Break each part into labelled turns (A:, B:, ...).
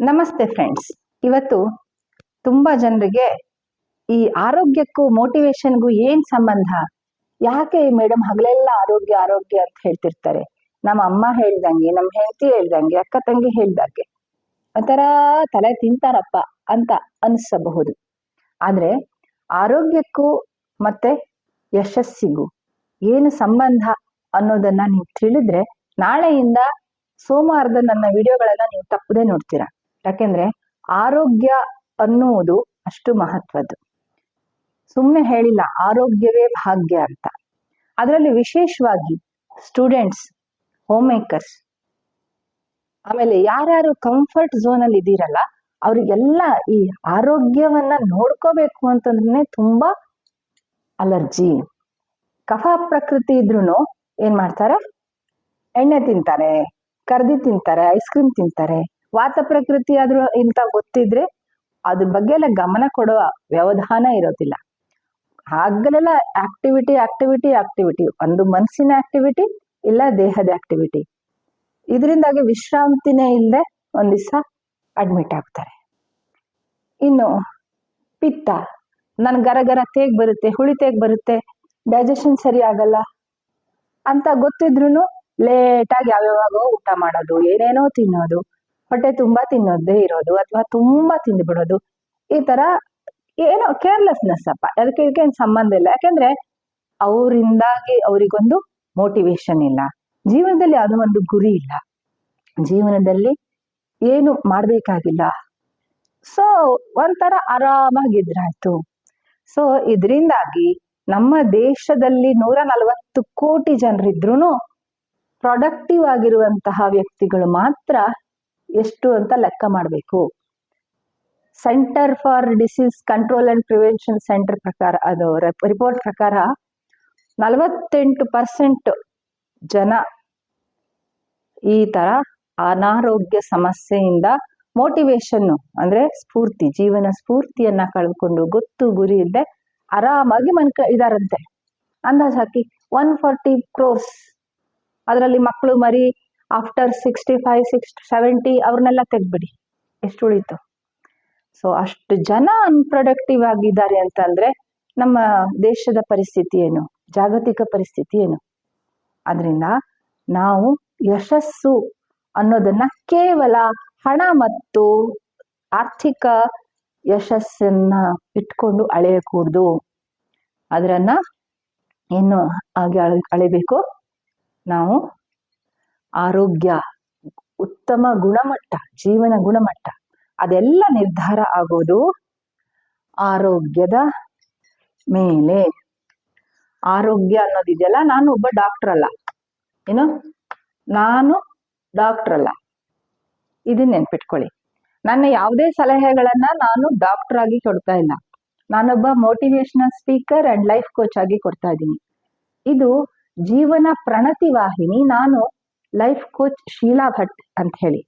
A: ನಮಸ್ತೆ ಫ್ರೆಂಡ್ಸ್ ಇವತ್ತು ತುಂಬ ಜನರಿಗೆ ಈ ಆರೋಗ್ಯಕ್ಕೂ ಮೋಟಿವೇಶನ್ಗೂ ಏನು ಸಂಬಂಧ? ಯಾಕೆ ಮೇಡಮ್ ಹಗಲೆಲ್ಲ ಆರೋಗ್ಯ ಆರೋಗ್ಯ ಅಂತ ಹೇಳ್ತಿರ್ತಾರೆ? ನಮ್ಮ ಅಮ್ಮ ಹೇಳ್ದಂಗೆ, ನಮ್ಮ ಹೆಂಡತಿ ಹೇಳ್ದಂಗೆ, ಅಕ್ಕ ತಂಗಿ ಹೇಳ್ದಂಗೆ ಒಂಥರ ತಲೆ ತಿಂತಾರಪ್ಪ ಅಂತ ಅನಿಸಬಹುದು. ಆದರೆ ಆರೋಗ್ಯಕ್ಕೂ ಮತ್ತೆ ಯಶಸ್ಸಿಗೂ ಏನು ಸಂಬಂಧ ಅನ್ನೋದನ್ನ ನೀವು ತಿಳಿದ್ರೆ ನಾಳೆಯಿಂದ ಸೋಮವಾರದ ನನ್ನ ವಿಡಿಯೋಗಳನ್ನ ನೀವು ತಪ್ಪದೆ ನೋಡ್ತೀರಾ? ಯಾಕೆಂದ್ರೆ ಆರೋಗ್ಯ ಅನ್ನುವುದು ಅಷ್ಟು ಮಹತ್ವದ್ದು. ಸುಮ್ಮನೆ ಹೇಳಿಲ್ಲ, ಆರೋಗ್ಯವೇ ಭಾಗ್ಯ ಅಂತ. ಅದರಲ್ಲಿ ವಿಶೇಷವಾಗಿ ಸ್ಟೂಡೆಂಟ್ಸ್ ಹೋಮ್ ಮೇಕರ್ಸ್ ಆಮೇಲೆ ಯಾರ್ಯಾರು ಕಂಫರ್ಟ್ ಝೋನ್ ಅಲ್ಲಿ ಇದ್ದೀರಲ್ಲ, ಅವರಿಗೆಲ್ಲ ಈ ಆರೋಗ್ಯವನ್ನ ನೋಡ್ಕೋಬೇಕು ಅಂತಂದ್ರೆ ತುಂಬಾ ಅಲರ್ಜಿ. ಕಫ ಪ್ರಕೃತಿ ಇದ್ರೂ ಏನ್ ಮಾಡ್ತಾರೆ? ಎಣ್ಣೆ ತಿಂತಾರೆ, ಕರ್ದಿ ತಿಂತಾರೆ ಐಸ್ ಕ್ರೀಮ್ ತಿಂತಾರೆ. ವಾತ ಪ್ರಕೃತಿ ಆದ್ರೂ ಇಂತ ಗೊತ್ತಿದ್ರೆ ಅದ್ರ ಬಗ್ಗೆ ಎಲ್ಲ ಗಮನ ಕೊಡುವ ವ್ಯವಧಾನ ಇರೋದಿಲ್ಲ. ಆಗಲೆಲ್ಲ ಆಕ್ಟಿವಿಟಿ ಆಕ್ಟಿವಿಟಿ ಆಕ್ಟಿವಿಟಿ ಒಂದು ಮನಸ್ಸಿನ ಆಕ್ಟಿವಿಟಿ ಇಲ್ಲ ದೇಹದ ಆಕ್ಟಿವಿಟಿ ಇದರಿಂದಾಗಿ ವಿಶ್ರಾಂತಿನೇ ಇಲ್ಲದೆ ಒಂದು ದಿವಸ ಅಡ್ಮಿಟ್ ಆಗ್ತಾರೆ. ಇನ್ನು ಪಿತ್ತ, ನನ್ ಗರ ತೇಗ್ ಬರುತ್ತೆ, ಹುಳಿ ತೇಗ್ ಬರುತ್ತೆ ಡೈಜೆಷನ್ ಸರಿ ಆಗಲ್ಲ ಅಂತ ಗೊತ್ತಿದ್ರು ಲೇಟಾಗಿ ಯಾವ್ಯಾವಾಗೋ ಊಟ ಮಾಡೋದು, ಏನೇನೋ ತಿನ್ನೋದು. ಹೊಟ್ಟೆ ತುಂಬಾ ತಿನ್ನೋದೇ ಇರೋದು ಅಥವಾ ತುಂಬಾ ತಿಂದು ಬಿಡೋದು. ಈ ತರ ಏನೋ ಕೇರ್ಲೆಸ್ನೆಸ್ ಅಪ್ಪ. ಅದಕ್ಕೆ ಇದಕ್ಕೆ ಏನ್ ಸಂಬಂಧ ಇಲ್ಲ. ಯಾಕೆಂದ್ರೆ ಅವರಿಂದಾಗಿ ಅವರಿಗೊಂದು ಮೋಟಿವೇಶನ್ ಇಲ್ಲ. ಜೀವನದಲ್ಲಿ ಅದು ಒಂದು ಗುರಿ ಇಲ್ಲ. ಜೀವನದಲ್ಲಿ ಏನು ಮಾಡಬೇಕಾಗಿಲ್ಲ. ಸೊ ಒಂಥರ ಆರಾಮಾಗಿದ್ರಾಯ್ತು. ಸೊ ಇದರಿಂದಾಗಿ ನಮ್ಮ ದೇಶದಲ್ಲಿ ನೂರ ನಲವತ್ತು ಕೋಟಿ ಜನರಿದ್ರು ಪ್ರೊಡಕ್ಟಿವ್ ಆಗಿರುವಂತಹ ವ್ಯಕ್ತಿಗಳು ಮಾತ್ರ ಎಷ್ಟು ಅಂತ ಲೆಕ್ಕ ಮಾಡಬೇಕು. Centre for disease control and prevention centre ಪ್ರಕಾರ, ಅದು ರಿಪೋರ್ಟ್ ಪ್ರಕಾರ ನಲವತ್ತೆಂಟು ಪರ್ಸೆಂಟ್ ಜನ ಈ ತರ ಅನಾರೋಗ್ಯ ಸಮಸ್ಯೆಯಿಂದ ಮೋಟಿವೇಶನ್ ಅಂದ್ರೆ ಸ್ಫೂರ್ತಿ, ಜೀವನ ಸ್ಫೂರ್ತಿಯನ್ನ ಕಳೆದುಕೊಂಡು ಗೊತ್ತು ಗುರಿ ಇಲ್ಲದೆ ಆರಾಮಾಗಿ ಮನ್ಕ, ಇದಾರಂತೆ. ಅಂದಾಜು ಹಾಕಿ ಒನ್ ಫಾರ್ಟಿ ಕ್ರೋರ್ಸ್ ಅದರಲ್ಲಿ ಮಕ್ಕಳು ಮರಿ after sixty five six seventy ಅವ್ರನ್ನೆಲ್ಲ ತೆಗ್ಬಿಡಿ ಎಷ್ಟು ಉಳಿತು? ಸೊ ಅಷ್ಟು ಜನ ಅನ್ಪ್ರೊಡಕ್ಟಿವ್ ಆಗಿದ್ದಾರೆ ಅಂತಂದರೆ ನಮ್ಮ ದೇಶದ ಪರಿಸ್ಥಿತಿ ಏನು? ಜಾಗತಿಕ ಪರಿಸ್ಥಿತಿ ಏನು? ಅದರಿಂದ ನಾವು ಯಶಸ್ಸು ಅನ್ನೋದನ್ನ ಕೇವಲ ಹಣ ಮತ್ತು ಆರ್ಥಿಕ ಯಶಸ್ಸನ್ನ ಇಟ್ಕೊಂಡು ಅಳೆಯಕೂಡ್ದು. ಅದರನ್ನ ಏನು ಹಾಗೆ ಅಳ, ಅಳಿಬೇಕು. ನಾವು ಆರೋಗ್ಯ, ಉತ್ತಮ ಗುಣಮಟ್ಟ, ಜೀವನ ಗುಣಮಟ್ಟ, ಅದೆಲ್ಲ ನಿರ್ಧಾರ ಆಗೋದು ಆರೋಗ್ಯದ ಮೇಲೆ. ಆರೋಗ್ಯ ಅನ್ನೋದಿದೆಯಲ್ಲ ನಾನು ಒಬ್ಬ ಡಾಕ್ಟರ್ ಅಲ್ಲ. ಏನು? ನಾನು ಡಾಕ್ಟರ್ ಅಲ್ಲ. ಇದನ್ನ ನೆನ್ಪಿಟ್ಕೊಳ್ಳಿ. ನನ್ನ ಯಾವುದೇ ಸಲಹೆಗಳನ್ನ ನಾನು ಡಾಕ್ಟರ್ ಆಗಿ ಕೊಡ್ತಾ ಇಲ್ಲ. ನಾನೊಬ್ಬ motivational speaker and life coach ಆಗಿ ಕೊಡ್ತಾ ಇದ್ದೀನಿ. ಇದು ಜೀವನ ಪ್ರಣತಿ ವಾಹಿನಿ. ನಾನು ಲೈಫ್ ಕೋಚ್ ಶೀಲಾ ಭಟ್ ಅಂತ ಹೇಳಿ.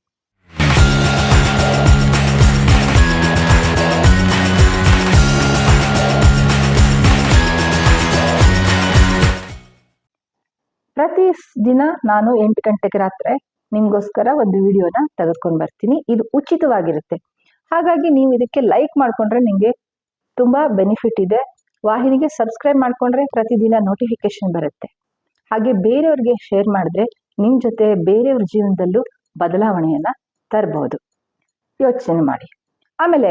A: ಪ್ರತಿ ದಿನ ನಾನು ಎಂಟು ಗಂಟೆಗೆ ರಾತ್ರಿ ನಿಮ್ಗೋಸ್ಕರ ಒಂದು ವಿಡಿಯೋನ ತೆಗೆದುಕೊಂಡು ಬರ್ತೀನಿ. ಇದು ಉಚಿತವಾಗಿರುತ್ತೆ. ಹಾಗಾಗಿ ನೀವು ಇದಕ್ಕೆ ಲೈಕ್ ಮಾಡಿಕೊಂಡ್ರೆ ನಿಮಗೆ ತುಂಬ ಬೆನಿಫಿಟ್ ಇದೆ. ವಾಹಿನಿಗೆ ಸಬ್ಸ್ಕ್ರೈಬ್ ಮಾಡಿಕೊಂಡ್ರೆ ಪ್ರತಿದಿನ ನೋಟಿಫಿಕೇಶನ್ ಬರುತ್ತೆ. ಹಾಗೆ ಬೇರೆಯವ್ರಿಗೆ ಶೇರ್ ಮಾಡಿದ್ರೆ ನಿಮ್ ಜೊತೆ ಬೇರೆಯವ್ರ ಜೀವನದಲ್ಲೂ ಬದಲಾವಣೆಯನ್ನ ತರಬಹುದು ಯೋಚನೆ ಮಾಡಿ. ಆಮೇಲೆ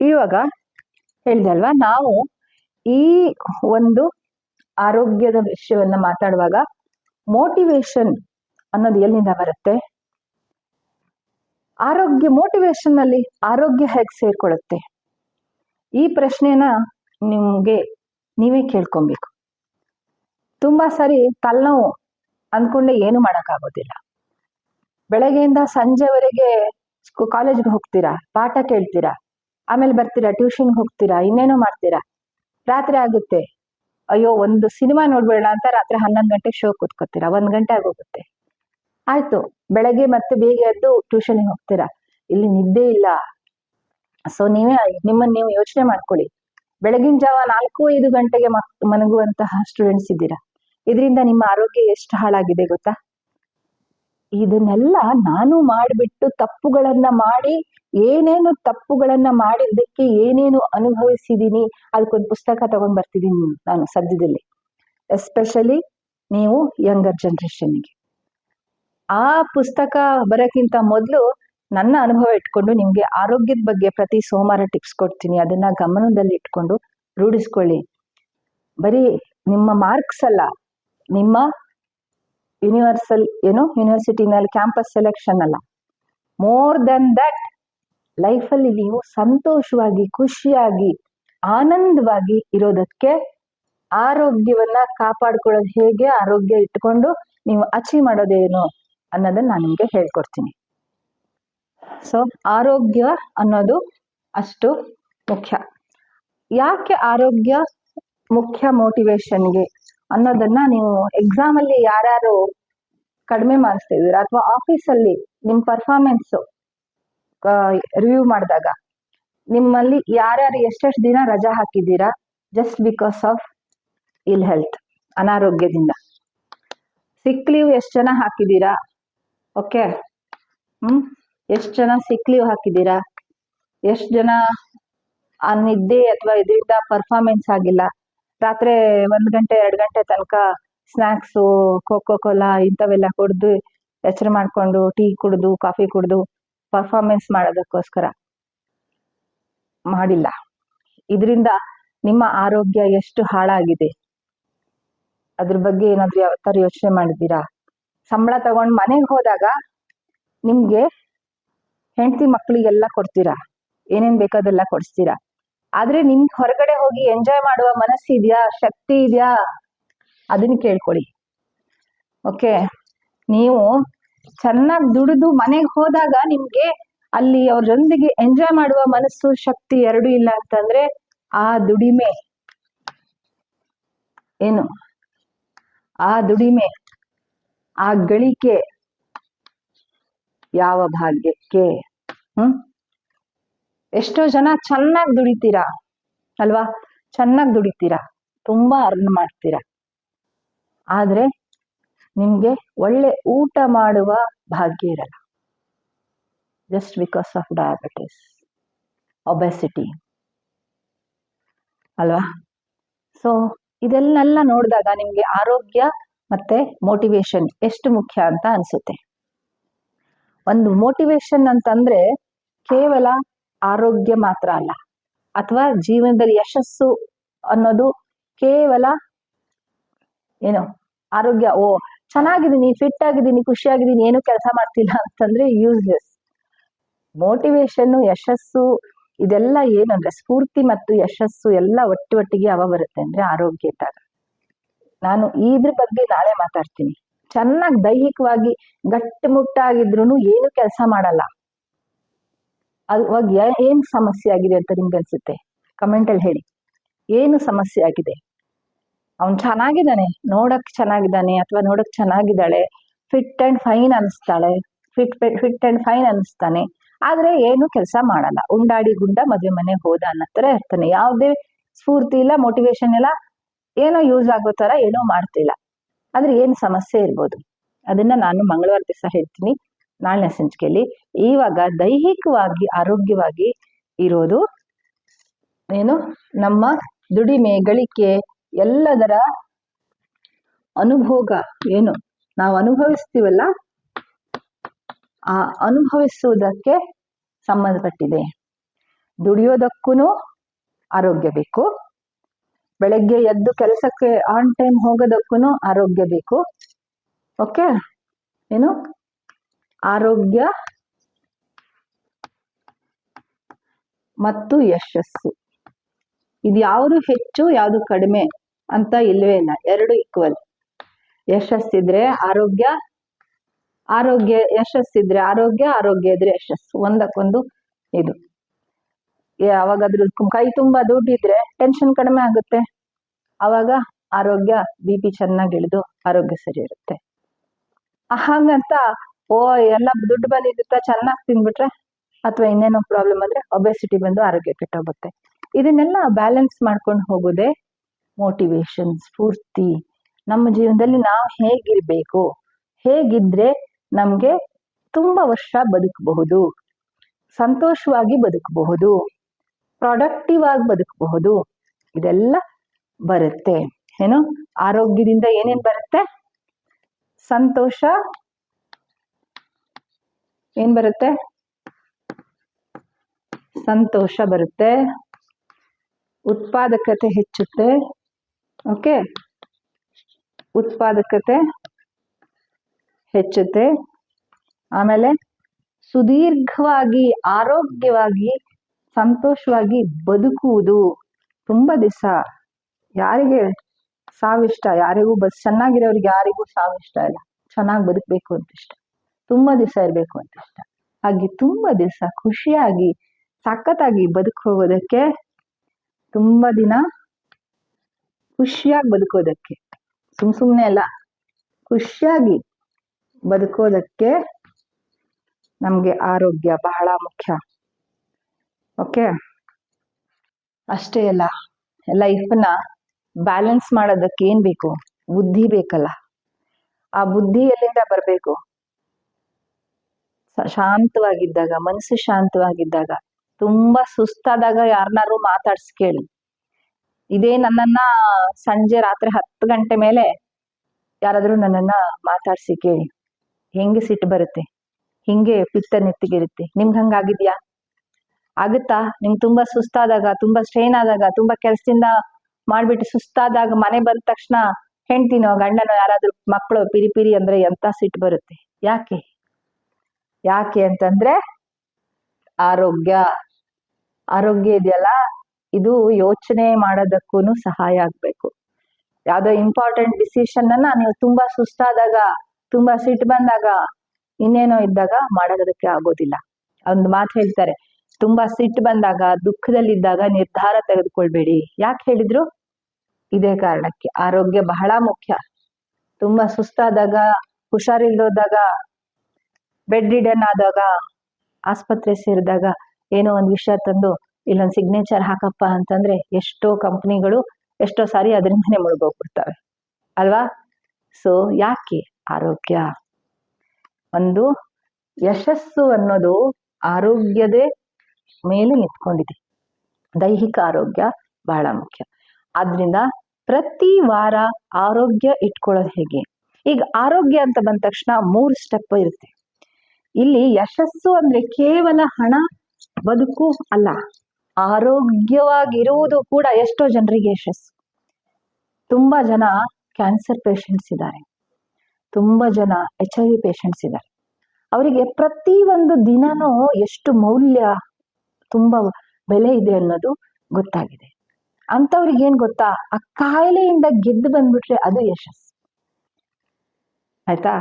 A: ಇವಾಗ ಹೇಳಿದೆ ಅಲ್ವಾ, ನಾವು ಈ ಒಂದು ಆರೋಗ್ಯದ ವಿಷಯವನ್ನ ಮಾತಾಡುವಾಗ ಮೋಟಿವೇಶನ್ ಅನ್ನೋದು ಎಲ್ಲಿಂದ ಬರುತ್ತೆ? ಆರೋಗ್ಯ ಮೋಟಿವೇಶನ್ ಅಲ್ಲಿ ಆರೋಗ್ಯ ಹೇಗೆ ಸೇರ್ಕೊಳ್ಳುತ್ತೆ ಈ ಪ್ರಶ್ನೆನ ನಿಮ್ಗೆ ನೀವೇ ಕೇಳ್ಕೊಬೇಕು. ತುಂಬಾ ಸರಿ ತಲೆನೋವು ಅಂದ್ಕೊಂಡೆ ಏನು ಮಾಡೋಕ್ಕಾಗೋದಿಲ್ಲ. ಬೆಳಗ್ಗೆಯಿಂದ ಸಂಜೆವರೆಗೆ ಕಾಲೇಜ್ಗೆ ಹೋಗ್ತೀರಾ? ಪಾಠ ಕೇಳ್ತೀರಾ? ಆಮೇಲೆ ಬರ್ತೀರಾ? ಟ್ಯೂಷನ್ ಹೋಗ್ತೀರಾ? ಇನ್ನೇನೋ ಮಾಡ್ತೀರಾ? ರಾತ್ರಿ ಆಗುತ್ತೆ. ಅಯ್ಯೋ, ಒಂದು ಸಿನಿಮಾ ನೋಡ್ಬೇಡ ಅಂತ ರಾತ್ರಿ ಹನ್ನೊಂದು ಗಂಟೆ ಶೋ ಕೂತ್ಕೋತೀರಾ? ಒಂದ್ ಗಂಟೆ ಆಗೋಗುತ್ತೆ. ಆಯ್ತು. ಬೆಳಗ್ಗೆ ಮತ್ತೆ ಬೇಗ ಎದ್ದು ಟ್ಯೂಷನ್ಗೆ ಹೋಗ್ತೀರಾ? ಇಲ್ಲಿ ನಿದ್ದೆ ಇಲ್ಲ. ಸೊ, ನೀವೇ ನಿಮ್ಮನ್ನ ನೀವು ಯೋಚನೆ ಮಾಡ್ಕೊಳ್ಳಿ. ಬೆಳಗಿನ ಜಾವ ನಾಲ್ಕು ಐದು ಗಂಟೆಗೆ ಮಕ್ ಮನಗುವಂತಹ ಸ್ಟೂಡೆಂಟ್ಸ್ ಇದ್ದೀರಾ? ಇದರಿಂದ ನಿಮ್ಮ ಆರೋಗ್ಯ ಎಷ್ಟು ಹಾಳಾಗಿದೆ ಗೊತ್ತಾ? ಇದನ್ನೆಲ್ಲ ನಾನು ಮಾಡಿಬಿಟ್ಟು ತಪ್ಪುಗಳನ್ನ ಮಾಡಿ, ಏನೇನು ತಪ್ಪುಗಳನ್ನ ಮಾಡಿದ್ದಕ್ಕೆ ಏನೇನು ಅನುಭವಿಸಿದ್ದೀನಿ ಅದಕ್ಕೊಂದು ಪುಸ್ತಕ ತಗೊಂಡ್ ಬರ್ತಿದ್ದೀನಿ ನಾನು ಸದ್ಯದಲ್ಲಿ. ಎಸ್ಪೆಷಲಿ ನೀವು ಯಂಗರ್ ಜನ್ರೇಷನ್ಗೆ ಆ ಪುಸ್ತಕ ಬರೋಕ್ಕಿಂತ ಮೊದಲು ನನ್ನ ಅನುಭವ ಇಟ್ಕೊಂಡು ನಿಮ್ಗೆ ಆರೋಗ್ಯದ ಬಗ್ಗೆ ಪ್ರತಿ ಸೋಮವಾರ ಟಿಪ್ಸ್ ಕೊಡ್ತೀನಿ. ಅದನ್ನ ಗಮನದಲ್ಲಿ ಇಟ್ಕೊಂಡು ರೂಢಿಸ್ಕೊಳ್ಳಿ. ಬರೀ ನಿಮ್ಮ ಮಾರ್ಕ್ಸ್ ಅಲ್ಲ ನಿಮ್ಮ ಯೂನಿವರ್ಸಲ್ ಏನು ಯೂನಿವರ್ಸಿಟಿನಲ್ಲಿ ಕ್ಯಾಂಪಸ್ ಸೆಲೆಕ್ಷನ್ ಅಲ್ಲ. ಮೋರ್ ದೆನ್ ದಟ್ ಲೈಫಲ್ಲಿ ನೀವು ಸಂತೋಷವಾಗಿ, ಖುಷಿಯಾಗಿ, ಆನಂದವಾಗಿ ಇರೋದಕ್ಕೆ ಆರೋಗ್ಯವನ್ನ ಕಾಪಾಡ್ಕೊಳ್ಳೋದು ಹೇಗೆ, ಆರೋಗ್ಯ ಇಟ್ಕೊಂಡು ನೀವು ಅಚೀವ್ ಮಾಡೋದೇನು ಅನ್ನೋದನ್ನ ನಾನು ನಿಮ್ಗೆ ಹೇಳ್ಕೊಡ್ತೀನಿ. ಸೊ ಆರೋಗ್ಯ ಅನ್ನೋದು ಅಷ್ಟು ಮುಖ್ಯ. ಯಾಕೆ ಆರೋಗ್ಯ ಮುಖ್ಯ ಮೋಟಿವೇಶನ್ಗೆ ಅನ್ನೋದನ್ನ ನೀವು ಎಕ್ಸಾಮ್ ಅಲ್ಲಿ ಯಾರ್ಯಾರು ಕಡಿಮೆ ಮಾರ್ಕ್ಸ್ ತೆಗೆದಿರ ಅಥವಾ ಆಫೀಸಲ್ಲಿ ನಿಮ್ಮ ಪರ್ಫಾರ್ಮೆನ್ಸ್ ರಿವ್ಯೂ ಮಾಡಿದಾಗ ನಿಮ್ಮಲ್ಲಿ ಯಾರ್ಯಾರು ಎಷ್ಟೆಷ್ಟು ದಿನ ರಜಾ ಹಾಕಿದ್ದೀರಾ just because of ill health ಅನಾರೋಗ್ಯದಿಂದ. ಸಿಕ್ ಲೀವ್ ಎಷ್ಟು ಜನ ಹಾಕಿದ್ದೀರಾ? Okay hmm? ಎಷ್ಟು ಜನ ಸಿಕ್ ಲೀವ್ ಹಾಕಿದ್ದೀರಾ? ಎಷ್ಟು ಜನ ಆ ನಿದ್ದೆ ಅಥವಾ ಇದರಿಂದ ಪರ್ಫಾರ್ಮೆನ್ಸ್ ಆಗಿಲ್ಲ? ರಾತ್ರಿ ಒಂದು ಗಂಟೆ, ಎರಡು ಗಂಟೆ ತನಕ ಸ್ನ್ಯಾಕ್ಸು ಕೋಕೋ ಕೋಲಾ ಇಂಥವೆಲ್ಲ ಕುಡ್ದು ಎಚ್ಚರ ಮಾಡ್ಕೊಂಡು ಟೀ ಕುಡ್ದು ಕಾಫಿ ಕುಡ್ದು ಪರ್ಫಾರ್ಮೆನ್ಸ್ ಮಾಡೋದಕ್ಕೋಸ್ಕರ ಮಾಡಿಲ್ಲ. ಇದರಿಂದ ನಿಮ್ಮ ಆರೋಗ್ಯ ಎಷ್ಟು ಹಾಳಾಗಿದೆ? ಅದ್ರ ಬಗ್ಗೆ ಏನಾದ್ರು ಯಾವ ಯೋಚನೆ ಮಾಡಿದ್ದೀರಾ? ಸಂಬಳ ತಗೊಂಡ್ ಮನೆಗೆ ಹೋದಾಗ ನಿಮ್ಗೆ ಹೆಂಡತಿ ಮಕ್ಕಳಿಗೆಲ್ಲ ಕೊಡ್ತೀರಾ? ಏನೇನ್ ಬೇಕಾದೆಲ್ಲ ಕೊಡಿಸ್ತೀರಾ? ಆದ್ರೆ ನಿಮ್ಗೆ ಹೊರಗಡೆ ಹೋಗಿ ಎಂಜಾಯ್ ಮಾಡುವ ಮನಸ್ಸಿದ್ಯಾ ಶಕ್ತಿ ಇದೆಯಾ? ಅದನ್ನ ಕೇಳ್ಕೊಳ್ಳಿ. ಓಕೆ ನೀವು ಚೆನ್ನಾಗಿ ದುಡಿದು ಮನೆಗೆ ಹೋದಾಗ ನಿಮ್ಗೆ ಅಲ್ಲಿ ಅವ್ರೊಂದಿಗೆ ಎಂಜಾಯ್ ಮಾಡುವ ಮನಸ್ಸು, ಶಕ್ತಿ ಎರಡು ಇಲ್ಲ ಅಂತಂದ್ರೆ ಆ ದುಡಿಮೆ. ಏನು? ಆ ದುಡಿಮೆ, ಆ ಗಳಿಕೆ ಯಾವ ಭಾಗ್ಯಕ್ಕೆ? ಹ್ಮ್? ಎಷ್ಟೋ ಜನ ಚೆನ್ನಾಗಿ ದುಡಿತೀರಾ? ಅಲ್ವಾ? ಚೆನ್ನಾಗಿ ದುಡಿತೀರಾ? ತುಂಬಾ ಅರ್ನ್ ಮಾಡ್ತೀರಾ? ಆದ್ರೆ ನಿಮ್ಗೆ ಒಳ್ಳೆ ಊಟ ಮಾಡುವ ಭಾಗ್ಯ ಇರಲ್ಲ. Just because of diabetes obesity ಅಲ್ವಾ? ಸೊ ಇದನ್ನೆಲ್ಲ ನೋಡಿದಾಗ ನಿಮ್ಗೆ ಆರೋಗ್ಯ ಮತ್ತೆ ಮೋಟಿವೇಶನ್ ಎಷ್ಟು ಮುಖ್ಯ ಅಂತ ಅನ್ಸುತ್ತೆ. ಒಂದು ಮೋಟಿವೇಶನ್ ಅಂತಂದ್ರೆ ಕೇವಲ ಆರೋಗ್ಯ ಮಾತ್ರ ಅಲ್ಲ. ಅಥವಾ ಜೀವನದಲ್ಲಿ ಯಶಸ್ಸು ಅನ್ನೋದು ಕೇವಲ ಏನು ಆರೋಗ್ಯ, ಓ ಚೆನ್ನಾಗಿದ್ದೀನಿ ಫಿಟ್ ಆಗಿದ್ದೀನಿ, ಖುಷಿಯಾಗಿದ್ದೀನಿ, ಏನು ಕೆಲಸ ಮಾಡ್ತಿಲ್ಲ ಅಂತಂದ್ರೆ ಯೂಸ್ಲೆಸ್ ಮೋಟಿವೇಶನ್ ಯಶಸ್ಸು, ಇದೆಲ್ಲ ಏನಂದ್ರೆ ಸ್ಫೂರ್ತಿ ಮತ್ತು ಯಶಸ್ಸು ಎಲ್ಲ ಒಟ್ಟಿ ಒಟ್ಟಿಗೆ ಅವ ಬರುತ್ತೆ ಅಂದ್ರೆ ಆರೋಗ್ಯ ಇದ್ದಾಗ ನಾನು ಇದ್ರ ಬಗ್ಗೆ ನಾಳೆ ಮಾತಾಡ್ತೀನಿ. ಚೆನ್ನಾಗಿ ದೈಹಿಕವಾಗಿ ಗಟ್ಟಿಮುಟ್ಟಾಗಿದ್ರು ಏನು ಕೆಲಸ ಮಾಡಲ್ಲ. ಏ- ಏನ್ ಸಮಸ್ಯೆ ಆಗಿದೆ ಅಂತ ನಿಮ್ಗೆ ಅನ್ಸುತ್ತೆ? ಕಮೆಂಟ್ ಅಲ್ಲಿ ಹೇಳಿ. ಏನು ಸಮಸ್ಯೆ ಆಗಿದೆ? ಅವ್ನು ಚೆನ್ನಾಗಿದ್ದಾನೆ. ನೋಡಕ್ ಚೆನ್ನಾಗಿದ್ದಾನೆ ಅಥವಾ ನೋಡಕ್ ಚೆನ್ನಾಗಿದ್ದಾಳೆ. ಫಿಟ್ ಅಂಡ್ ಫೈನ್ ಅನಿಸ್ತಾಳೆ. ಫಿಟ್ ಫಿಟ್ ಅಂಡ್ ಫೈನ್ ಅನಿಸ್ತಾನೆ. ಆದ್ರೆ ಏನು ಕೆಲಸ ಮಾಡಲ್ಲ. ಉಂಡಾಡಿ ಗುಂಡ ಮದುವೆ ಮನೆಗೆ ಹೋದ ಅನ್ನೋ ಥರ ಇರ್ತಾನೆ. ಯಾವುದೇ ಸ್ಫೂರ್ತಿ ಇಲ್ಲ ಮೋಟಿವೇಶನ್ ಇಲ್ಲ, ಏನೋ ಯೂಸ್ ಆಗೋ ತರ ಏನೋ ಮಾಡ್ತಿಲ್ಲ. ಆದ್ರೆ ಏನು ಸಮಸ್ಯೆ ಇರ್ಬೋದು? ಅದನ್ನ ನಾನು ಮಂಗಳವಾರ ದಿವಸ ಹೇಳ್ತೀನಿ. ನಾಳಿನ ಸಂಚಿಕೆಯಲ್ಲಿ ಇವಾಗ ದೈಹಿಕವಾಗಿ, ಆರೋಗ್ಯವಾಗಿ ಇರೋದು ಏನು? ನಮ್ಮ ದುಡಿಮೆ ಗಳಿಕೆ ಎಲ್ಲದರ ಅನುಭೋಗ ಏನು? ನಾವು ಅನುಭವಿಸ್ತೀವಲ್ಲ, ಆ ಅನುಭವಿಸುವುದಕ್ಕೆ ಸಂಬಂಧಪಟ್ಟಿದೆ. ದುಡಿಯೋದಕ್ಕೂ ಆರೋಗ್ಯ ಬೇಕು. ಬೆಳಗ್ಗೆ ಎದ್ದು ಕೆಲಸಕ್ಕೆ ಆನ್ ಟೈಮ್ ಹೋಗೋದಕ್ಕೂ ಆರೋಗ್ಯ ಬೇಕು. ಓಕೆ ಏನು? ಆರೋಗ್ಯ ಮತ್ತು ಯಶಸ್ಸು. ಇದು ಯಾವುದು ಹೆಚ್ಚು, ಯಾವುದು ಕಡಿಮೆ ಅಂತ ಇಲ್ವೇ ಇಲ್ಲ. ಎರಡು ಈಕ್ವಲ್ ಯಶಸ್ಸಿದ್ರೆ ಆರೋಗ್ಯ ಆರೋಗ್ಯ ಯಶಸ್ಸಿದ್ರೆ ಆರೋಗ್ಯ ಆರೋಗ್ಯ ಇದ್ರೆ ಯಶಸ್ಸು. ಒಂದಕ್ಕೊಂದು ಇದು. ಯಾವಾಗಾದ್ರೂ ಕೈ ತುಂಬಾ ದುಡ್ಡಿದ್ರೆ ಟೆನ್ಷನ್ ಕಡಿಮೆ ಆಗುತ್ತೆ. ಅವಾಗ ಆರೋಗ್ಯ ಬಿ ಪಿ ಚೆನ್ನಾಗಿ ಇಳಿದು ಆರೋಗ್ಯ ಸರಿ ಇರುತ್ತೆ. ಹಾಗಂತ ಓ, ಎಲ್ಲ ದುಡ್ಡು ಬಂದಿದ್ದ ಚೆನ್ನಾಗಿ ತಿಂದ್ಬಿಟ್ರೆ ಅಥವಾ ಇನ್ನೇನೋ ಪ್ರಾಬ್ಲಮ್ ಅಂದ್ರೆ ಒಬೆಸಿಟಿ ಬಂದು ಆರೋಗ್ಯ ಕೆಟ್ಟೋಗುತ್ತೆ. ಇದನ್ನೆಲ್ಲ ಬ್ಯಾಲೆನ್ಸ್ ಮಾಡ್ಕೊಂಡು ಹೋಗೋದೇ ಮೋಟಿವೇಶನ್ ಸ್ಫೂರ್ತಿ. ನಮ್ಮ ಜೀವನದಲ್ಲಿ ನಾವು ಹೇಗಿರ್ಬೇಕು? ಹೇಗಿದ್ರೆ ನಮ್ಗೆ ತುಂಬಾ ವರ್ಷ ಬದುಕಬಹುದು? ಸಂತೋಷವಾಗಿ ಬದುಕಬಹುದು? ಪ್ರಾಡಕ್ಟಿವ್ ಆಗಿ ಬದುಕಬಹುದು? ಇದೆಲ್ಲ ಬರುತ್ತೆ. ಏನು? ಆರೋಗ್ಯದಿಂದ ಏನೇನ್ ಬರುತ್ತೆ? ಸಂತೋಷ ಏನ್ ಬರುತ್ತೆ? ಸಂತೋಷ ಬರುತ್ತೆ. ಉತ್ಪಾದಕತೆ ಹೆಚ್ಚುತ್ತೆ. ಓಕೆ? ಉತ್ಪಾದಕತೆ ಹೆಚ್ಚುತ್ತೆ. ಆಮೇಲೆ ಸುದೀರ್ಘವಾಗಿ, ಆರೋಗ್ಯವಾಗಿ, ಸಂತೋಷವಾಗಿ ಬದುಕುವುದು ತುಂಬಾ ದಿವಸ. ಯಾರಿಗೆ ಸಾವಿಷ್ಟ? ಯಾರಿಗೂ ಬಸ್, ಚೆನ್ನಾಗಿರೋರಿಗೆ ಯಾರಿಗೂ ಸಾವಿಷ್ಟ ಇಲ್ಲ. ಚೆನ್ನಾಗಿ ಬದುಕಬೇಕು ಅಂತ ಇಷ್ಟ. ತುಂಬಾ ದಿವಸ ಇರಬೇಕು ಅಂತ ಇಷ್ಟ ಹಾಗೆ ತುಂಬಾ ದಿವಸ ಖುಷಿಯಾಗಿ, ಸಖತ್ತಾಗಿ ಬದುಕು ಹೋಗೋದಕ್ಕೆ ತುಂಬಾ ದಿನ ಖುಷಿಯಾಗಿ ಬದುಕೋದಕ್ಕೆ ಸುಮ್ ಸುಮ್ಮನೆ ಅಲ್ಲ, ಖುಷಿಯಾಗಿ ಬದುಕೋದಕ್ಕೆ ನಮಗೆ ಆರೋಗ್ಯ ಬಹಳ ಮುಖ್ಯ. ಓಕೆ? ಅಷ್ಟೇ ಅಲ್ಲ ಲೈಫ್ನ ಬ್ಯಾಲೆನ್ಸ್ ಮಾಡೋದಕ್ಕೆ ಏನು ಬೇಕು? ಬುದ್ಧಿ ಬೇಕಲ್ಲ. ಆ ಬುದ್ಧಿ ಎಲ್ಲಿಂದ ಬರಬೇಕು. ಶಾಂತವಾಗಿದ್ದಾಗ, ಮನಸ್ಸು ಶಾಂತವಾಗಿದ್ದಾಗ, ತುಂಬಾ ಸುಸ್ತಾದಾಗ ಯಾರನ್ನಾರು ಮಾತಾಡ್ಸಿ ಕೇಳಿ. ಇದೇ ನನ್ನನ್ನ ಸಂಜೆ ರಾತ್ರಿ ಹತ್ತು ಗಂಟೆ ಮೇಲೆ ಯಾರಾದ್ರೂ ನನ್ನನ್ನ ಮಾತಾಡ್ಸಿ ಕೇಳಿ. ಹೆಂಗೆ ಸಿಟ್ಟು ಬರುತ್ತೆ? ಹಿಂಗೆ ಪಿತ್ತ ನೆತ್ತಿಗಿರುತ್ತೆ. ನಿಮ್ಗೆ ಹಂಗಾಗಿದ್ಯಾ? ಆಗುತ್ತಾ? ನಿಮ್ಗೆ ತುಂಬಾ ಸುಸ್ತಾದಾಗ, ತುಂಬಾ ಸ್ಟ್ರೈನ್ ಆದಾಗ, ತುಂಬಾ ಕೆಲ್ಸದಿಂದ ಮಾಡ್ಬಿಟ್ಟು ಸುಸ್ತಾದಾಗ ಮನೆ ಬಂದ ತಕ್ಷಣ ಹೆಂಡ್ತಿನೋ, ಗಂಡನೋ ಯಾರಾದ್ರೂ ಮಕ್ಕಳು ಪಿರಿ ಪಿರಿ ಅಂದ್ರೆ ಎಂತ ಸಿಟ್ಟು ಬರುತ್ತೆ? ಯಾಕೆ? ಯಾಕೆ ಅಂತಂದ್ರೆ ಆರೋಗ್ಯ ಆರೋಗ್ಯ ಇದೆಯಲ್ಲ? ಇದು ಯೋಚನೆ ಮಾಡೋದಕ್ಕೂ ಸಹಾಯ ಆಗ್ಬೇಕು. ಯಾವ್ದೋ ಇಂಪಾರ್ಟೆಂಟ್ ಡಿಸಿಷನ್ ಅನ್ನ ನೀವು ತುಂಬಾ ಸುಸ್ತಾದಾಗ, ತುಂಬಾ ಸಿಟ್ಟು ಬಂದಾಗ, ಇನ್ನೇನೋ ಇದ್ದಾಗ ಮಾಡೋದಕ್ಕೆ ಆಗೋದಿಲ್ಲ. ಒಂದು ಮಾತು ಹೇಳ್ತಾರೆ, ತುಂಬಾ ಸಿಟ್ಟು ಬಂದಾಗ, ದುಃಖದಲ್ಲಿದ್ದಾಗ ನಿರ್ಧಾರ ತೆಗೆದುಕೊಳ್ಬೇಡಿ. ಯಾಕೆ ಹೇಳಿದ್ರು? ಇದೇ ಕಾರಣಕ್ಕೆ. ಆರೋಗ್ಯ ಬಹಳ ಮುಖ್ಯ. ತುಂಬಾ ಸುಸ್ತಾದಾಗ, ಹುಷಾರಿಲ್ದೋದಾಗ ಬೆಡ್ ರಿಡನ್ ಆದಾಗ, ಆಸ್ಪತ್ರೆ ಸೇರಿದಾಗ ಏನೋ ಒಂದು ವಿಷಯ ತಂದು, ಇಲ್ಲೊಂದು ಸಿಗ್ನೇಚರ್ ಹಾಕಪ್ಪ ಅಂತಂದ್ರೆ ಎಷ್ಟೋ ಕಂಪ್ನಿಗಳು ಎಷ್ಟೋ ಸಾರಿ ಅದರಿಂದನೇ ಮುಳುಗೋಗ್ಬಿಡ್ತವೆ. ಅಲ್ವಾ? ಸೊ ಯಾಕೆ ಆರೋಗ್ಯ? ಒಂದು ಯಶಸ್ಸು ಅನ್ನೋದು ಆರೋಗ್ಯದೇ ಮೇಲೆ ನಿಂತ್ಕೊಂಡಿದೆ. ದೈಹಿಕ ಆರೋಗ್ಯ ಬಹಳ ಮುಖ್ಯ. ಆದ್ರಿಂದ ಪ್ರತಿ ವಾರ ಆರೋಗ್ಯ ಇಟ್ಕೊಳ್ಳೋದು ಹೇಗೆ? ಈಗ ಆರೋಗ್ಯ ಅಂತ ಬಂದ ತಕ್ಷಣ ಮೂರು ಸ್ಟೆಪ್ ಇರುತ್ತೆ. ಇಲ್ಲಿ ಯಶಸ್ಸು ಅಂದ್ರೆ ಕೇವಲ ಹಣ, ಬದುಕು ಅಲ್ಲ, ಆರೋಗ್ಯವಾಗಿರುವುದು ಕೂಡ ಎಷ್ಟೋ ಜನರಿಗೆ ಯಶಸ್ಸು. ತುಂಬಾ ಜನ ಕ್ಯಾನ್ಸರ್ ಪೇಷಂಟ್ಸ್ ಇದ್ದಾರೆ. ತುಂಬಾ ಜನ ಎಚ್ ಐ ವಿ ಪೇಷಂಟ್ಸ್ ಇದ್ದಾರೆ. ಅವರಿಗೆ ಪ್ರತಿ ಒಂದು ದಿನನೂ ಎಷ್ಟು ಮೌಲ್ಯ, ತುಂಬಾ ಬೆಲೆ ಇದೆ ಅನ್ನೋದು ಗೊತ್ತಾಗಿದೆ. ಅಂತವ್ರಿಗೆ ಏನ್ ಗೊತ್ತಾ? ಆ ಕಾಯಿಲೆಯಿಂದ ಗೆದ್ದು ಬಂದ್ಬಿಟ್ರೆ ಅದು ಯಶಸ್ಸು. ಆಯ್ತಾ?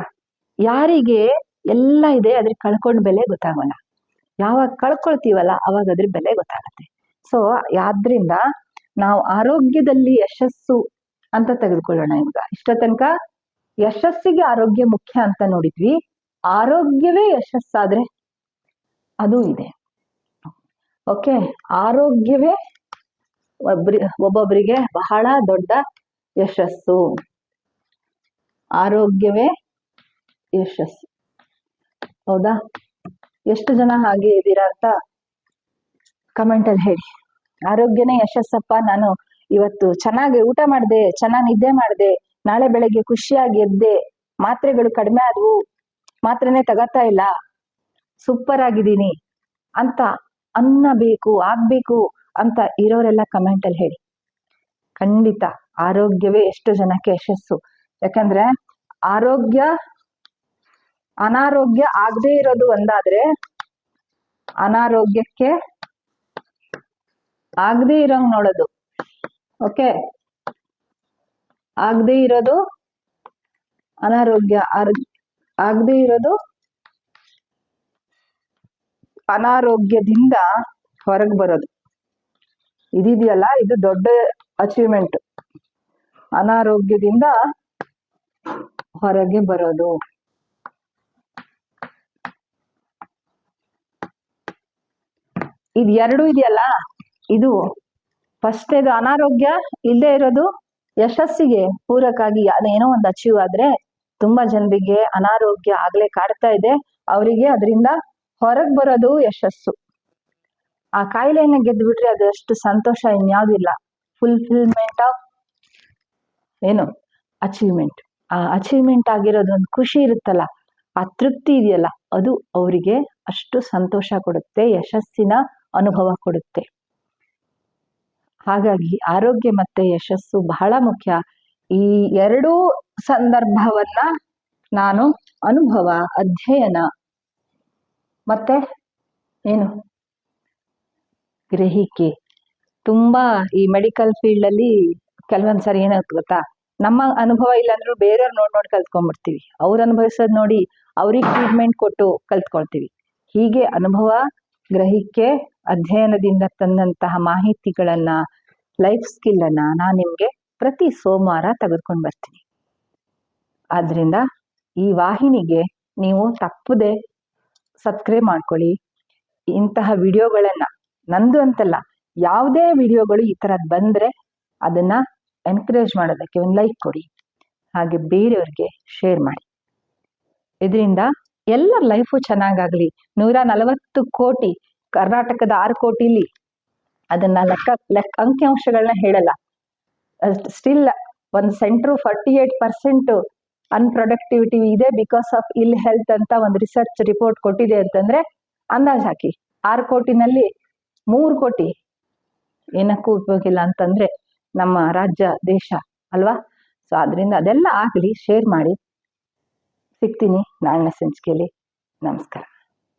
A: ಯಾರಿಗೆ ಎಲ್ಲ ಇದೆ ಅದ್ರ ಕಳ್ಕೊಂಡ್ ಬೆಲೆ ಗೊತ್ತಾಗೋಲ್ಲ. ಯಾವಾಗ ಕಳ್ಕೊಳ್ತೀವಲ್ಲ, ಅವಾಗ ಅದ್ರ ಬೆಲೆ ಗೊತ್ತಾಗುತ್ತೆ. ಸೊ ಆದ್ರಿಂದ ನಾವು ಆರೋಗ್ಯದಲ್ಲಿ ಯಶಸ್ಸು ಅಂತ ತೆಗೆದುಕೊಳ್ಳೋಣ ಇವಾಗ. ಇಷ್ಟ ತನಕ ಯಶಸ್ಸಿಗೆ ಆರೋಗ್ಯ ಮುಖ್ಯ ಅಂತ ನೋಡಿದ್ವಿ. ಆರೋಗ್ಯವೇ ಯಶಸ್ಸಾದ್ರೆ ಅದು ಇದೆ. ಓಕೆ ಆರೋಗ್ಯವೇ ಒಬ್ರಿ ಒಬ್ಬೊಬ್ಬರಿಗೆ ಬಹಳ ದೊಡ್ಡ ಯಶಸ್ಸು. ಆರೋಗ್ಯವೇ ಯಶಸ್ಸು. ಹೌದಾ? ಎಷ್ಟು ಜನ ಹಾಗೆ ಇದ್ದೀರಾ ಅಂತ ಕಮೆಂಟ್ ಅಲ್ಲಿ ಹೇಳಿ. ಆರೋಗ್ಯನೇ ಯಶಸ್ಸಪ್ಪ. ನಾನು ಇವತ್ತು ಚೆನ್ನಾಗಿ ಊಟ ಮಾಡಿದೆ, ಚೆನ್ನಾಗಿ ನಿದ್ದೆ ಮಾಡಿದೆ, ನಾಳೆ ಬೆಳಗ್ಗೆ ಖುಷಿಯಾಗಿ ಎದ್ದೆ, ಮಾತ್ರೆಗಳು ಕಡಿಮೆ ಆದವು, ಮಾತ್ರೆನೇ ತಗೋತಾ ಇಲ್ಲ ಸೂಪರ್ ಆಗಿದ್ದೀನಿ ಅಂತ ಅನ್ನಬೇಕು ಆಗ್ಬೇಕು ಅಂತ ಇರೋರೆಲ್ಲ ಕಮೆಂಟ್ ಅಲ್ಲಿ ಹೇಳಿ. ಖಂಡಿತ ಆರೋಗ್ಯವೇ ಎಷ್ಟು ಜನಕ್ಕೆ ಯಶಸ್ಸು. ಯಾಕಂದ್ರೆ ಆರೋಗ್ಯ ಅನಾರೋಗ್ಯ ಆಗದೆ ಇರೋದು ಒಂದಾದ್ರೆ ಅನಾರೋಗ್ಯಕ್ಕೆ ಆಗದೆ ಇರೋಂಗ್ ನೋಡೋದು. ಓಕೆ? ಆಗದೆ ಇರೋದು ಅನಾರೋಗ್ಯ. ಆಗದೆ ಇರೋದು ಅನಾರೋಗ್ಯದಿಂದ ಹೊರಗೆ ಬರೋದು. ಇದಿದೆಯಲ್ಲ, ಇದು ದೊಡ್ಡ ಅಚೀವ್ಮೆಂಟ್ ಅನಾರೋಗ್ಯದಿಂದ ಹೊರಗೆ ಬರೋದು. ಇದು ಎರಡು ಇದೆಯಲ್ಲ? ಇದು ಫಸ್ಟೇದು ಅನಾರೋಗ್ಯ ಇಲ್ಲದೆ ಇರೋದು ಯಶಸ್ಸಿಗೆ ಪೂರಕಾಗಿ ಅದೇನೋ ಒಂದು ಅಚೀವ್ ಆದ್ರೆ ತುಂಬಾ ಜನರಿಗೆ ಅನಾರೋಗ್ಯ ಆಗ್ಲೇ ಕಾಡ್ತಾ ಇದೆ. ಅವರಿಗೆ ಅದರಿಂದ ಹೊರಗ್ ಬರೋದು ಯಶಸ್ಸು. ಆ ಕಾಯಿಲೆಯನ್ನ ಗೆದ್ದು ಬಿಟ್ರೆ ಅದಷ್ಟು ಸಂತೋಷ ಇನ್ಯಾವುದಿಲ್ಲ. ಫುಲ್ಫಿಲ್ಮೆಂಟ್ ಆಫ್ ಏನು? ಅಚೀವ್ಮೆಂಟ್ ಆ ಅಚೀವ್ಮೆಂಟ್ ಆಗಿರೋದು ಒಂದು ಖುಷಿ ಇರುತ್ತಲ್ಲ, ಆ ತೃಪ್ತಿ ಇದೆಯಲ್ಲ, ಅದು ಅವರಿಗೆ ಅಷ್ಟು ಸಂತೋಷ ಕೊಡುತ್ತೆ, ಯಶಸ್ಸಿನ ಅನುಭವ ಕೊಡುತ್ತೆ. ಹಾಗಾಗಿ ಆರೋಗ್ಯ ಮತ್ತೆ ಯಶಸ್ಸು ಬಹಳ ಮುಖ್ಯ. ಈ ಎರಡೂ ಸಂದರ್ಭವನ್ನ ನಾನು ಅನುಭವ, ಅಧ್ಯಯನ ಮತ್ತೆ ಏನು? ಗ್ರಹಿಕೆ. ತುಂಬಾ ಈ ಮೆಡಿಕಲ್ ಫೀಲ್ಡ್ ಅಲ್ಲಿ ಕೆಲವೊಂದ್ಸರಿ ಏನಾಗುತ್ತೆ ಗೊತ್ತಾ? ನಮ್ಮ ಅನುಭವ ಇಲ್ಲಾಂದ್ರೂ ಬೇರೆಯವ್ರು ನೋಡ್ ನೋಡಿ ಕಲ್ತ್ಕೊಂಡ್ಬಿಡ್ತೀವಿ. ಅವ್ರು ಅನುಭವಿಸೋದ್ ನೋಡಿ ಅವ್ರಿಗೆ ಟ್ರೀಟ್ಮೆಂಟ್ ಕೊಟ್ಟು ಕಲ್ತ್ಕೊಳ್ತೀವಿ. ಹೀಗೆ ಅನುಭವ, ಗ್ರಹಿಕೆ ಅಧ್ಯಯನದಿಂದ ತಂದಂತಹ ಮಾಹಿತಿಗಳನ್ನ ಲೈಫ್ ಸ್ಕಿಲ್ ಅನ್ನ ನಾನು ನಿಮ್ಗೆ ಪ್ರತಿ ಸೋಮವಾರ ತೆಗೆದುಕೊಂಡು ಬರ್ತೀನಿ. ಆದ್ದರಿಂದ ಈ ವಾಹಿನಿಗೆ ನೀವು ತಪ್ಪದೆ ಸಬ್ಸ್ಕ್ರೈಬ್ ಮಾಡ್ಕೊಳ್ಳಿ. ಇಂತಹ ವಿಡಿಯೋಗಳನ್ನ, ನಂದು ಅಂತಲ್ಲ, ಯಾವುದೇ ವಿಡಿಯೋಗಳು ಈ ತರದ್ ಬಂದ್ರೆ ಅದನ್ನ ಎನ್ಕರೇಜ್ ಮಾಡೋದಕ್ಕೆ ಒಂದು ಲೈಕ್ ಕೊಡಿ. ಹಾಗೆ ಬೇರೆಯವ್ರಿಗೆ ಶೇರ್ ಮಾಡಿ. ಇದರಿಂದ ಎಲ್ಲರ ಲೈಫು ಚೆನ್ನಾಗಾಗ್ಲಿ. ನೂರ ನಲವತ್ತು ಕೋಟಿ ಕರ್ನಾಟಕದ ಆರು ಕೋಟಿಲಿ ಅದನ್ನ ಲೆಕ್ಕ ಲೆಕ್ಕ ಅಂಕಿಅಂಶಗಳನ್ನ ಹೇಳಲ್ಲ. ಸ್ಟಿಲ್ ಒಂದು ಸೆಂಟ್ರು ಫಾರ್ಟಿ ಏಟ್ ಪರ್ಸೆಂಟ್ ಅನ್ಪ್ರೊಡಕ್ಟಿವಿಟಿ ಇದೆ ಬಿಕಾಸ್ ಆಫ್ ಇಲ್ ಹೆಲ್ತ್ ಅಂತ ಒಂದು ರಿಸರ್ಚ್ ರಿಪೋರ್ಟ್ ಕೊಟ್ಟಿದೆ ಅಂತಂದ್ರೆ ಅಂದಾಜ್ ಹಾಕಿ. ಆರು ಕೋಟಿನಲ್ಲಿ ಮೂರು ಕೋಟಿ ಏನಕ್ಕೂ ಉಪಯೋಗ ಇಲ್ಲ ಅಂತಂದ್ರೆ ನಮ್ಮ ರಾಜ್ಯ, ದೇಶ ಅಲ್ವಾ? ಸೊ ಅದರಿಂದ ಅದೆಲ್ಲ ಆಗಲಿ ಶೇರ್ ಮಾಡಿ. ಸಿಗ್ತೀನಿ ನಾಳಿನ ಸಂಚಿಕೆಯಲ್ಲಿ. ನಮಸ್ಕಾರ.